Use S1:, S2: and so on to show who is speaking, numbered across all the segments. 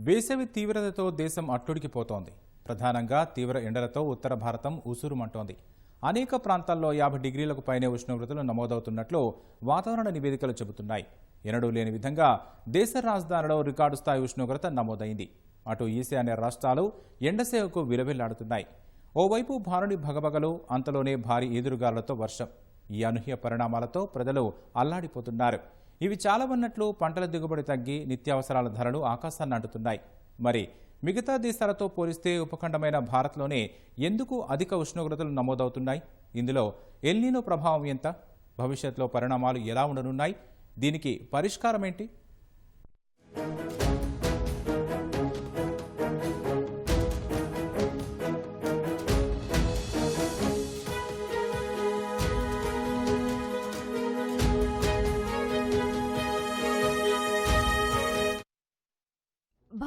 S1: వేసవి తీవ్రతతో దేశం అట్టుడికిపోతోంది ప్రధానంగా తీవ్ర ఎండలతో ఉత్తర భారతం ఉసురుమంటోంది. అనేక ప్రాంతాల్లో యాభై డిగ్రీలకు పైనే ఉష్ణోగ్రతలు నమోదవుతున్నట్లు వాతావరణ నివేదికలు చెబుతున్నాయి. ఎన్నడూ లేని విధంగా దేశ రాజధానిలో రికార్డు స్థాయి ఉష్ణోగ్రత నమోదైంది. అటు ఈశాన్య రాష్ట్రాలు ఎండసేవకు విలవిల్లాడుతున్నాయి. ఓవైపు భారీ భగభగలు అంతలోనే భారీ ఈదురుగాలతో వర్షం. ఈ అనూహ్య పరిణామాలతో ప్రజలు అల్లాడిపోతున్నారు. ఇవి చాలవన్నట్లు పంటల దిగుబడి తగ్గి నిత్యావసరాల ధరలు ఆకాశాన్ని అంటుతున్నాయి. మరి మిగతా దేశాలతో పోలిస్తే ఉపఖండమైన భారత్లోనే ఎందుకు అధిక ఉష్ణోగ్రతలు నమోదవుతున్నాయి? ఇందులో ఎల్నీనో ప్రభావం ఎంత? భవిష్యత్తులో పరిణామాలు ఎలా ఉండనున్నాయి? దీనికి పరిష్కారం ఏంటి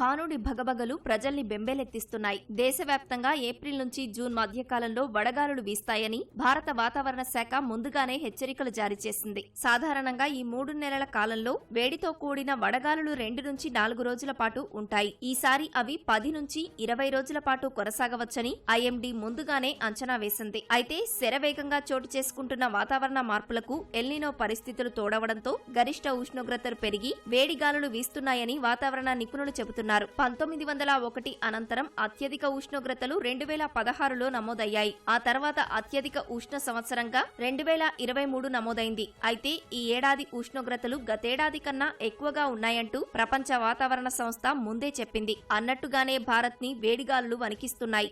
S2: భానుడి భగభగలు ప్రజల్ని బెంబేలెత్తిస్తున్నాయి. దేశవ్యాప్తంగా ఏప్రిల్ నుంచి జూన్ మధ్యకాలంలో వడగాలులు వీస్తాయని భారత వాతావరణ శాఖ ముందుగానే హెచ్చరికలు జారీ చేసింది. సాధారణంగా ఈ మూడు నెలల కాలంలో వేడితో కూడిన వడగాలులు రెండు నుంచి నాలుగు రోజుల పాటు ఉంటాయి. ఈసారి అవి పది నుంచి ఇరవై రోజుల పాటు కొనసాగవచ్చని ఐఎండీ ముందుగానే అంచనా వేసింది. అయితే శరవేగంగా చోటు చేసుకుంటున్న వాతావరణ మార్పులకు ఎల్నినో పరిస్థితులు తోడవడంతో గరిష్ట ఉష్ణోగ్రతలు పెరిగి వేడిగాలులు వీస్తున్నాయని వాతావరణ నిపుణులు చెబుతున్నారు. పంతొమ్మిది వందల ఒకటి అనంతరం అత్యధిక ఉష్ణోగ్రతలు రెండు వేల పదహారులో నమోదయ్యాయి. ఆ తర్వాత అత్యధిక ఉష్ణ సంవత్సరంగా రెండు వేల ఇరవై మూడు నమోదైంది. అయితే ఈ ఏడాది ఉష్ణోగ్రతలు గతేడాది కన్నా ఎక్కువగా ఉన్నాయంటూ ప్రపంచ వాతావరణ సంస్థ ముందే చెప్పింది. అన్నట్టుగానే భారత్ని వేడిగాలులు వణికిస్తున్నాయి.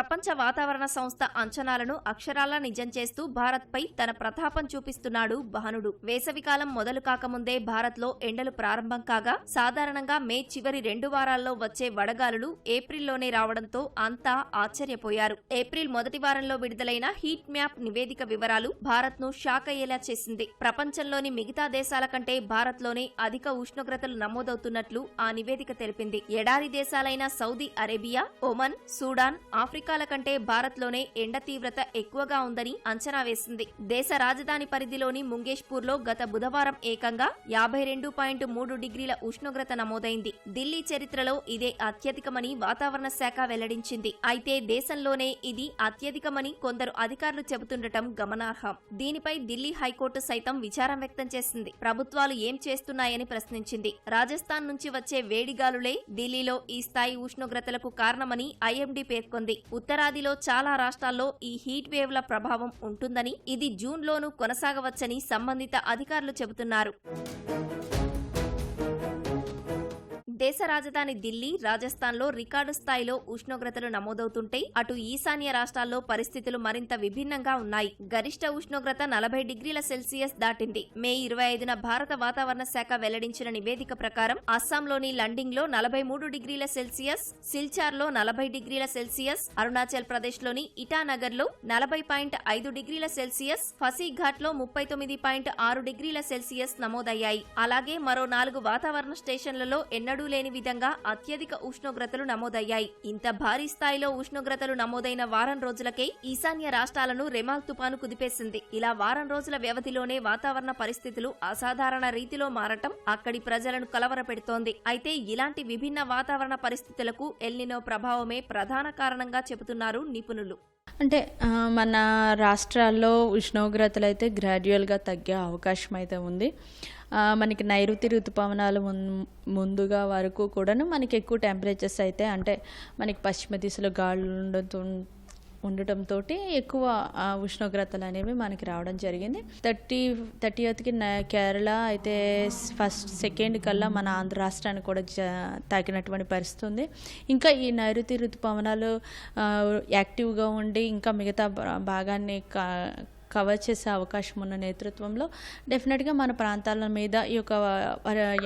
S2: ప్రపంచ వాతావరణ సంస్థ అంచనాలను అక్షరాలా నిజం చేస్తూ భారత్పై తన ప్రతాపం చూపిస్తున్నాడు భానుడు. వేసవికాలం మొదలు కాకముందే భారత్లో ఎండలు ప్రారంభం కాగా సాధారణంగా మే చివరి రెండు వారాల్లో వచ్చే వడగాలులు ఏప్రిల్లోనే రావడంతో అంతా ఆశ్చర్యపోయారు. ఏప్రిల్ మొదటి వారంలో విడుదలైన హీట్ మ్యాప్ నివేదిక వివరాలు భారత్ను షాక్ అయ్యేలా చేసింది. ప్రపంచంలోని మిగతా దేశాల కంటే భారత్లోనే అధిక ఉష్ణోగ్రతలు నమోదవుతున్నట్లు ఆ నివేదిక తెలిపింది. ఎడారి దేశాలైన Saudi Arabia Oman Sudan Africa అమెరికాల కంటే భారత్లోనే ఎండ తీవ్రత ఎక్కువగా ఉందని అంచనా వేసింది. దేశ రాజధాని పరిధిలోని ముంగేష్పూర్లో గత బుధవారం ఏకంగా యాభై రెండు పాయింట్ మూడు డిగ్రీల ఉష్ణోగ్రత నమోదైంది. ఢిల్లీ చరిత్రలో ఇదే అత్యధికమని వాతావరణ శాఖ వెల్లడించింది. అయితే దేశంలోనే ఇది అత్యధికమని కొందరు అధికారులు చెబుతుండటం గమనార్హం. దీనిపై ఢిల్లీ హైకోర్టు సైతం విచారం వ్యక్తం చేసింది. ప్రభుత్వాలు ఏం చేస్తున్నాయని ప్రశ్నించింది. రాజస్థాన్ నుంచి వచ్చే వేడిగాలులే ఢిల్లీలో ఈ స్థాయి ఉష్ణోగ్రతలకు కారణమని ఐఎండీ పేర్కొంది. ఉత్తరాదిలో చాలా రాష్ట్రాల్లో ఈ హీట్ వేవ్ల ప్రభావం ఉంటుందని ఇది జూన్లోనూ కొనసాగవచ్చని సంబంధిత అధికారులు చెబుతున్నారు. దేశ రాజధాని ఢిల్లీ రాజస్థాన్లో రికార్డు స్థాయిలో ఉష్ణోగ్రతలు నమోదవుతుంటే అటు ఈశాన్య రాష్ట్రాల్లో పరిస్థితులు మరింత విభిన్నంగా ఉన్నాయి. గరిష్ట ఉష్ణోగ్రత నలభై డిగ్రీల సెల్సియస్ దాటింది. మే ఇరవై ఐదున భారత వాతావరణ శాఖ వెల్లడించిన నివేదిక ప్రకారం అస్సాంలోని లండింగ్లో నలభై మూడు డిగ్రీల సెల్సియస్ సిల్చార్లో నలభై డిగ్రీల సెల్సియస్ అరుణాచల్ ప్రదేశ్లోని ఇటానగర్లో నలభై పాయింట్ ఐదు డిగ్రీల సెల్సియస్ ఫసీఘాట్లో ముప్పై తొమ్మిది పాయింట్ ఆరు డిగ్రీల సెల్సియస్ నమోదయ్యాయి. అలాగే మరో నాలుగు వాతావరణ స్టేషన్లలో ఎన్నడూ లేని విధంగా అత్యధిక ఉష్ణోగ్రతలు నమోదయ్యాయి. ఇంత భారీ స్థాయిలో ఉష్ణోగ్రతలు నమోదైన వారం రోజులకే ఈశాన్య రాష్ట్రాలను రెమాల్ తుపాను కుదిపేసింది. ఇలా వారం రోజుల వ్యవధిలోనే వాతావరణ పరిస్థితులు అసాధారణ రీతిలో మారటం అక్కడి ప్రజలను కలవరపెడుతోంది. అయితే ఇలాంటి విభిన్న వాతావరణ పరిస్థితులకు ఎల్నినో ప్రభావమే ప్రధాన కారణంగా చెబుతున్నారు నిపుణులు.
S3: అంటే మన రాష్ట్రాల్లో ఉష్ణోగ్రతలు అయితే గ్రాడ్యువల్గా తగ్గే అవకాశం అయితే ఉంది మనకి నైరుతి ఋతుపవనాలు ముందుగా వరకు కూడాను మనకి ఎక్కువ టెంపరేచర్స్ అయితే అంటే మనకి పశ్చిమ దిశలో గాలులు ఉండటం ఉండటంతో ఎక్కువ ఉష్ణోగ్రతలు అనేవి మనకి రావడం జరిగింది. థర్టీ థర్టీ ఎయిత్కి కేరళ అయితే ఫస్ట్ సెకండ్ కల్లా మన ఆంధ్ర రాష్ట్రానికి కూడా తాకినటువంటి పరిస్థితి ఉంది. ఇంకా ఈ నైరుతి ఋతుపవనాలు యాక్టివ్గా ఉండి ఇంకా మిగతా భాగాన్ని కవర్ చేసే అవకాశం ఉన్న నేతృత్వంలో డెఫినెట్గా మన ప్రాంతాల మీద ఈ యొక్క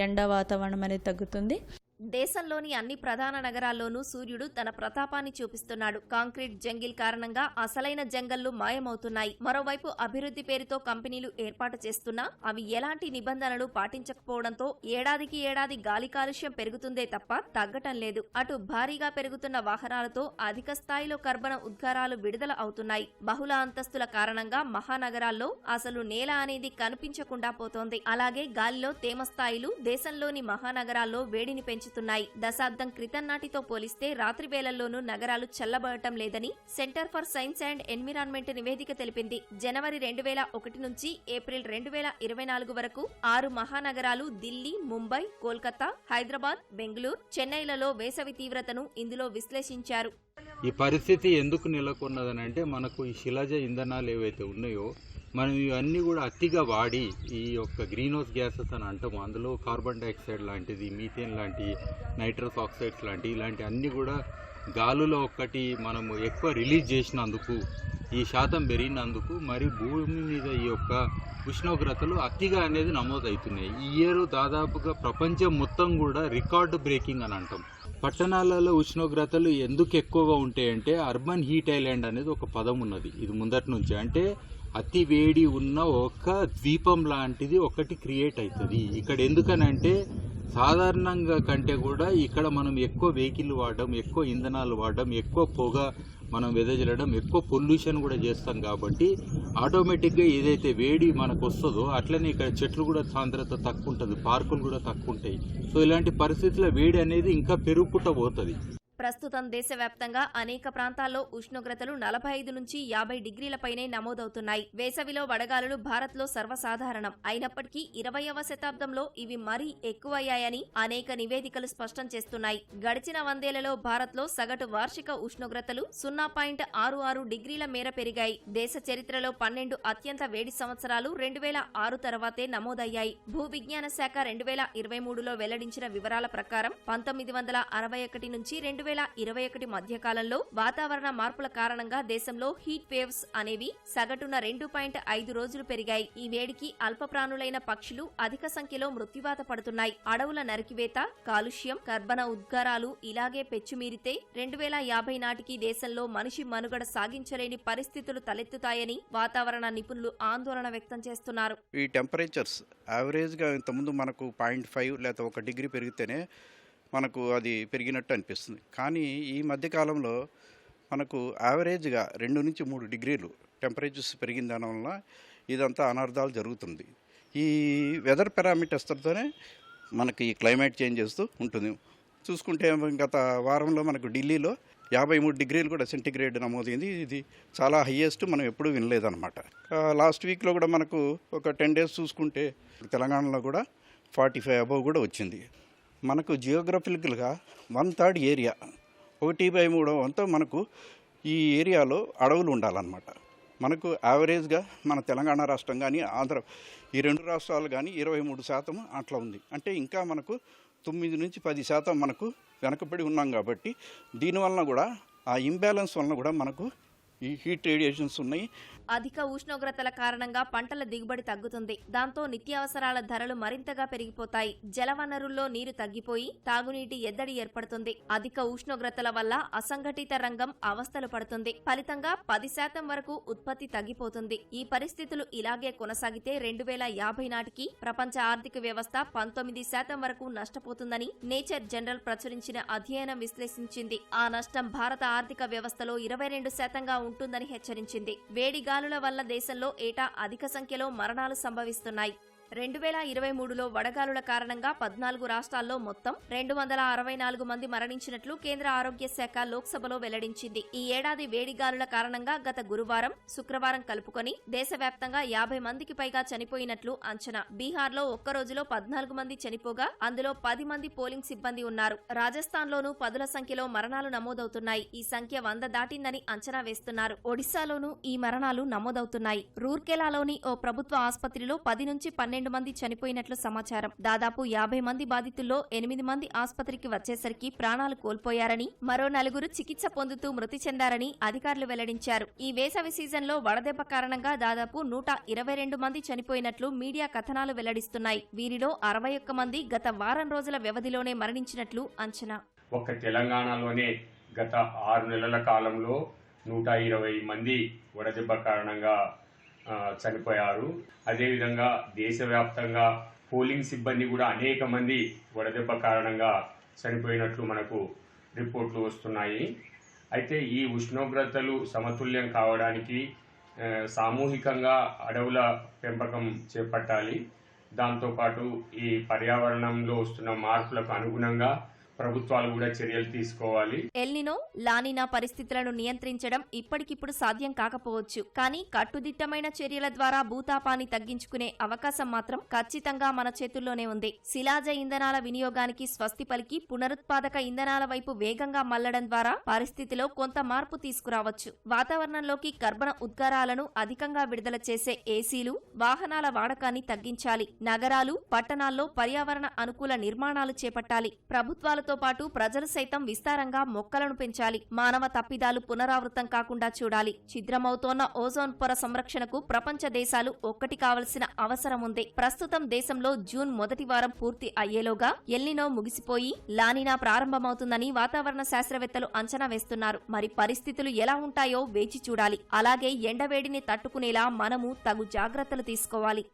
S3: ఎండ వాతావరణం అనేది తగ్గుతుంది.
S2: దేశంలోని అన్ని ప్రధాన నగరాల్లోనూ సూర్యుడు తన ప్రతాపాన్ని చూపిస్తున్నాడు. కాంక్రీట్ జంగిల్ కారణంగా అసలైన జంగల్లు మాయమవుతున్నాయి. మరోవైపు అభివృద్ధి పేరుతో కంపెనీలు ఏర్పాటు చేస్తున్నా అవి ఎలాంటి నిబంధనలు పాటించకపోవడంతో ఏడాదికి ఏడాది గాలి కాలుష్యం పెరుగుతుందే తప్ప తగ్గటం లేదు. అటు భారీగా పెరుగుతున్న వాహనాలతో అధిక స్థాయిలో కర్బన ఉద్గారాలు విడుదల అవుతున్నాయి. బహుళ అంతస్తుల కారణంగా మహానగరాల్లో అసలు నేల అనేది కనిపించకుండా పోతోంది. అలాగే గాలిలో తేమ స్థాయిలు దేశంలోని మహానగరాల్లో వేడిని పెంచుతున్నాయి దశాబ్దం క్రితం నాటితో పోలిస్తే రాత్రి వేళల్లోనూ నగరాలు చల్లబడటం లేదని centre for science and environment నివేదిక తెలిపింది. జనవరి రెండు వేల ఒకటి నుంచి ఏప్రిల్ రెండు వేల ఇరవై నాలుగు వరకు ఆరు మహానగరాలు ఢిల్లీ ముంబై కోల్కతా హైదరాబాద్ బెంగళూరు చెన్నైలలో వేసవి తీవ్రతను ఇందులో విశ్లేషించారు.
S4: ఈ పరిస్థితి ఎందుకు నెలకొన్నదని అంటే మనకు ఈ శిలాజ ఇంధనాలు ఏవైతే ఉన్నాయో మనం ఇవన్నీ కూడా అతిగా వాడి ఈ యొక్క గ్రీన్ హౌస్ గ్యాసెస్ అని అంటాము. అందులో కార్బన్ డైఆక్సైడ్ లాంటిది మీథేన్ లాంటి నైట్రస్ ఆక్సైడ్స్ లాంటి ఇలాంటి అన్నీ కూడా గాలులో ఒక్కటి మనము ఎక్కువ రిలీజ్ చేసినందుకు ఈ శాతం పెరిగినందుకు మరి భూమి మీద ఈ యొక్క ఉష్ణోగ్రతలు అతిగా అనేది నమోదవుతున్నాయి. ఈ ఇయర్ దాదాపుగా ప్రపంచం మొత్తం కూడా రికార్డు బ్రేకింగ్ అని అంటాం. పట్టణాలలో ఉష్ణోగ్రతలు ఎందుకు ఎక్కువగా ఉంటాయంటే అర్బన్ హీట్ ఐలాండ్ అనేది ఒక పదం ఉన్నది. ఇది ముందటి నుంచి. అంటే అతి వేడి ఉన్న ఒక ద్వీపం లాంటిది ఒకటి క్రియేట్ అవుతుంది ఇక్కడ ఎందుకనంటే సాధారణంగా కంటే కూడా ఇక్కడ మనం ఎక్కువ వెహికల్ వాడడం ఎక్కువ ఇంధనాలు వాడడం ఎక్కువ పొగ మనం వెదజల్లడం ఎక్కువ పొల్యూషన్ కూడా చేస్తాం కాబట్టి ఆటోమేటిక్గా ఏదైతే వేడి మనకు వస్తుందో అట్లనే ఇక్కడ చెట్లు కూడా సాంద్రత తక్కువ ఉంటుంది పార్కులు కూడా తక్కువ ఉంటాయి సో ఇలాంటి పరిస్థితుల్లో వేడి అనేది ఇంకా పెరుగుకుంటూ పోతుంది.
S2: ప్రస్తుతం దేశవ్యాప్తంగా అనేక ప్రాంతాల్లో ఉష్ణోగ్రతలు నలభై ఐదు నుంచి యాభై డిగ్రీలపైనే నమోదవుతున్నాయి. వేసవిలో వడగాలులు భారత్లో సర్వసాధారణం. అయినప్పటికీ ఇరవయవ శతాబ్దంలో ఇవి మరీ ఎక్కువయ్యాయని అనేక నివేదికలు స్పష్టం చేస్తున్నాయి. గడిచిన వందేళ్ళలో భారత్లో సగటు వార్షిక ఉష్ణోగ్రతలు సున్నా పాయింట్ ఆరు ఆరు డిగ్రీల మేర పెరిగాయి. దేశ చరిత్రలో పన్నెండు అత్యంత వేడి సంవత్సరాలు రెండు వేల ఆరు తర్వాతే నమోదయ్యాయి. భూ విజ్ఞాన శాఖ రెండు వేల ఇరవై మూడులో వెల్లడించిన వివరాల ప్రకారం పంతొమ్మిది వందల అరవై ఒకటి నుంచి రెండు వేల ఇరవై ఒకటి మధ్యకాలంలో వాతావరణ మార్పుల కారణంగా దేశంలో హీట్ వేవ్స్ అనేవి సగటున రెండు పాయింట్ ఐదు రోజులు పెరిగాయి. ఈ వేడికి అల్ప ప్రాణులైన పక్షులు అధిక సంఖ్యలో మృత్యువాత పడుతున్నాయి. అడవుల నరికివేత కాలుష్యం కర్బన ఉద్గారాలు ఇలాగే పెచ్చుమీరితే రెండు వేల యాభై నాటికి దేశంలో మనిషి మనుగడ సాగించలేని పరిస్థితులు తలెత్తుతాయని వాతావరణ నిపుణులు ఆందోళన వ్యక్తం చేస్తున్నారు.
S5: ఈ టెంపరేచర్స్ యావరేజ్గా ఇంతకుముందు మనకు పాయింట్ ఫైవ్ లేదా ఒక డిగ్రీ పెరిగితేనే మనకు అది పెరిగినట్టు అనిపిస్తుంది. కానీ ఈ మధ్యకాలంలో మనకు యావరేజ్గా రెండు నుంచి మూడు డిగ్రీలు టెంపరేచర్స్ పెరిగిన దాని వల్ల ఇదంతా అనర్థాలు జరుగుతుంది. ఈ వెదర్ పారామీటర్స్తోనే మనకి ఈ క్లైమేట్ చేంజ్ చేస్తూ ఉంటుంది. చూసుకుంటే గత వారంలో మనకు ఢిల్లీలో యాభై మూడు డిగ్రీలు కూడా సెంటిగ్రేడ్ నమోదైంది. ఇది చాలా హయ్యెస్ట్ మనం ఎప్పుడూ వినలేదన్నమాట. లాస్ట్ వీక్లో కూడా మనకు ఒక టెన్ డేస్ చూసుకుంటే తెలంగాణలో కూడా ఫార్టీ ఫైవ్ అబవ్ కూడా వచ్చింది. మనకు జియోగ్రఫికల్గా వన్ థర్డ్ ఏరియా ఒకటి బై మూడో వంతు మనకు ఈ ఏరియాలో అడవులు ఉండాలన్నమాట. మనకు యావరేజ్గా మన తెలంగాణ రాష్ట్రం కానీ ఆంధ్ర ఈ రెండు రాష్ట్రాలు కానీ ఇరవై మూడు శాతం అట్లా ఉంది. అంటే ఇంకా మనకు తొమ్మిది నుంచి పది శాతం మనకు వెనకబడి ఉన్నాం కాబట్టి దీనివలన కూడా ఆ ఇంబ్యాలెన్స్ వలన కూడా మనకు ఈ హీట్ రేడియేషన్స్ ఉన్నాయి
S2: అధిక ఉష్ణోగ్రతల కారణంగా పంటల దిగుబడి తగ్గుతుంది. దాంతో నిత్యావసరాల ధరలు మరింతగా పెరిగిపోతాయి. జలవనరుల్లో నీరు తగ్గిపోయి తాగునీటి ఎద్దడి ఏర్పడుతుంది. అధిక ఉష్ణోగ్రతల వల్ల అసంఘటిత రంగం అవస్థలు పడుతుంది. ఫలితంగా పది శాతం వరకు ఉత్పత్తి తగ్గిపోతుంది. ఈ పరిస్థితులు ఇలాగే కొనసాగితే రెండు వేల యాభై నాటికి ప్రపంచ ఆర్థిక వ్యవస్థ పంతొమ్మిది శాతం వరకు నష్టపోతుందని నేచర్ జనరల్ ప్రచురించిన అధ్యయనం విశ్లేషించింది. ఆ నష్టం భారత ఆర్థిక వ్యవస్థలో ఇరవై రెండు శాతంగా ఉంటుందని హెచ్చరించింది. వేడిగా గాలుల వల్ల దేశంలో ఏటా అధిక సంఖ్యలో మరణాలు సంభవిస్తున్నాయి. రెండు వేల ఇరవై మూడులో వడగాలుల కారణంగా పద్నాలుగు రాష్ట్రాల్లో మొత్తం రెండు వందల అరవై నాలుగు మంది మరణించినట్లు కేంద్ర ఆరోగ్య శాఖ లోక్సభలో వెల్లడించింది. ఈ ఏడాది వేడిగాలుల కారణంగా గత గురువారం శుక్రవారం కలుపుకొని దేశవ్యాప్తంగా యాభై మందికి పైగా చనిపోయినట్లు అంచనా. బీహార్లో ఒక్క రోజులో పద్నాలుగు మంది చనిపోగా అందులో పది మంది పోలింగ్ సిబ్బంది ఉన్నారు. రాజస్థాన్లోనూ పదుల సంఖ్యలో మరణాలు నమోదవుతున్నాయి. ఈ సంఖ్య వంద దాటిందని అంచనా వేస్తున్నారు. ఒడిశాలోనూ ఈ మరణాలు నమోదవుతున్నాయి. రూర్కెలాలోని ఓ ప్రభుత్వ ఆసుపత్రిలో పది నుంచి పన్నెండు రెండు మంది చనిపోయినట్లు సమాచారం. దాదాపు యాభై మంది బాధితుల్లో ఎనిమిది మంది ఆసుపత్రికి వచ్చేసరికి ప్రాణాలు కోల్పోయారని మరో నలుగురు చికిత్స పొందుతూ మృతి చెందారని అధికారులు వెల్లడించారు. ఈ వేసవి సీజన్లో వడదెబ్బ కారణంగా దాదాపు నూట ఇరవై రెండు మంది చనిపోయినట్లు మీడియా కథనాలు వెల్లడిస్తున్నాయి. వీరిలో అరవై ఒక్క మంది గత వారం రోజుల వ్యవధిలోనే మరణించినట్లు అంచనా.
S6: ఒక్క తెలంగాణలోనే గత ఆరు నెలల కాలంలో నూట ఇరవై మంది వడదెబ్బ కారణంగా చనిపోయారు. అదేవిధంగా దేశవ్యాప్తంగా పోలింగ్ సిబ్బంది కూడా అనేక మంది వడదెబ్బ కారణంగా చనిపోయినట్లు మనకు రిపోర్ట్లు వస్తున్నాయి. అయితే ఈ ఉష్ణోగ్రతలు సమతుల్యం కావడానికి సామూహికంగా అడవుల పెంపకం చేపట్టాలి. దాంతోపాటు ఈ పర్యావరణంలో వస్తున్న మార్పులకు అనుగుణంగా ప్రభుత్వాలు కూడా చర్యలు తీసుకోవాలి.
S2: ఎల్నినో లానినా పరిస్థితులను నియంత్రించడం ఇప్పటికిప్పుడు సాధ్యం కాకపోవచ్చు. కానీ కట్టుదిట్టమైన చర్యల ద్వారా భూతాపాన్ని తగ్గించుకునే అవకాశం మాత్రం ఖచ్చితంగా మన చేతుల్లోనే ఉంది. శిలాజ ఇంధనాల వినియోగానికి స్వస్తి పలికి పునరుత్పాదక ఇంధనాల వైపు వేగంగా మళ్ళడం ద్వారా పరిస్థితిలో కొంత మార్పు తీసుకురావచ్చు. వాతావరణంలోకి కర్బన ఉద్గారాలను అధికంగా విడుదల చేసే ఏసీలు వాహనాల వాడకాన్ని తగ్గించాలి. నగరాలు పట్టణాల్లో పర్యావరణ అనుకూల నిర్మాణాలు చేపట్టాలి. ప్రభుత్వాలతో పాటు ప్రజలు సైతం విస్తారంగా మొక్కలను పెంచాలి. మానవ తప్పిదాలు పునరావృతం కాకుండా చూడాలి. ఛిద్రమవుతోన్న ఓజోన్ పొర సంరక్షణకు ప్రపంచ దేశాలు ఒక్కటి కావలసిన అవసరం ఉంది. ప్రస్తుతం దేశంలో జూన్ మొదటి వారం పూర్తి అయ్యేలోగా ఎల్లినో ముగిసిపోయి లానినా ప్రారంభమవుతుందని వాతావరణ శాస్త్రవేత్తలు అంచనా వేస్తున్నారు. మరి పరిస్థితులు ఎలా ఉంటాయో వేచి చూడాలి. అలాగే ఎండవేడిని తట్టుకునేలా మనము తగు జాగ్రత్తలు తీసుకోవాలి.